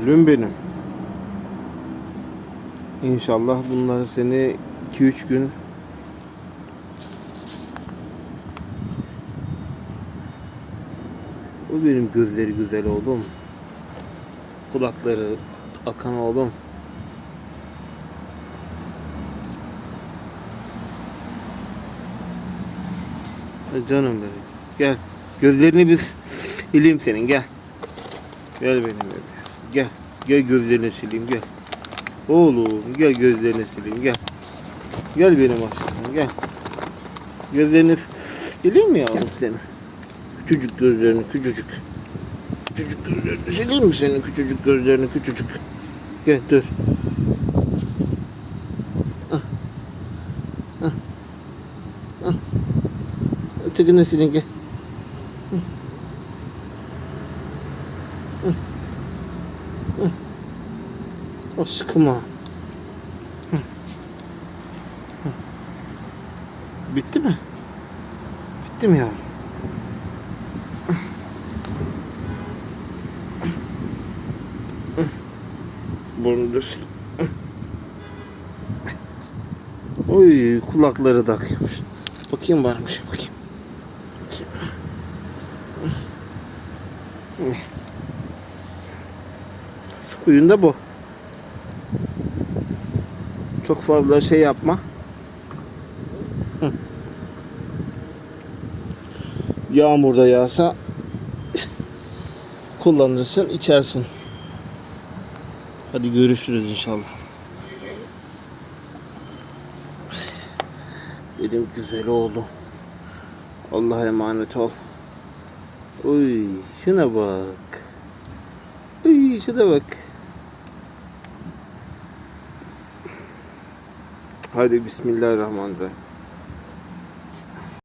Gülüm benim. İnşallah bunlar seni 2-3 gün O benim gözleri güzel oğlum. Kulakları akan oğlum. Canım benim. Gel. Gözlerini biz sileyim senin gel. Gel benim bebeğim. Gel. Gel gözlerini sileyim gel. Oğlum gel gözlerini sileyim gel. Gel benim aşkım gel. Gözlerini sileyim mi yavrum senin? Küçücük gözlerini küçücük. Küçücük gözlerini sileyim mi senin küçücük gözlerini küçücük? Gel dur. Ah. Ah. Ah. Ötekini silin gel. Hı. Hı. Hı. Hı. Hı. Bitti mi? Bitti mi yavrum? Burnu düz. Oy kulakları da akıyormuş. Bakayım varmış bakayım. Huyun da bu. Çok fazla şey yapma. Hı. Yağmur da yağsa kullanırsın, içersin. Hadi görüşürüz inşallah. Benim güzel oğlum. Allah'a emanet ol. Uy, şuna bak. Uy, şuna bak. Hadi bismillahirrahmanirrahim.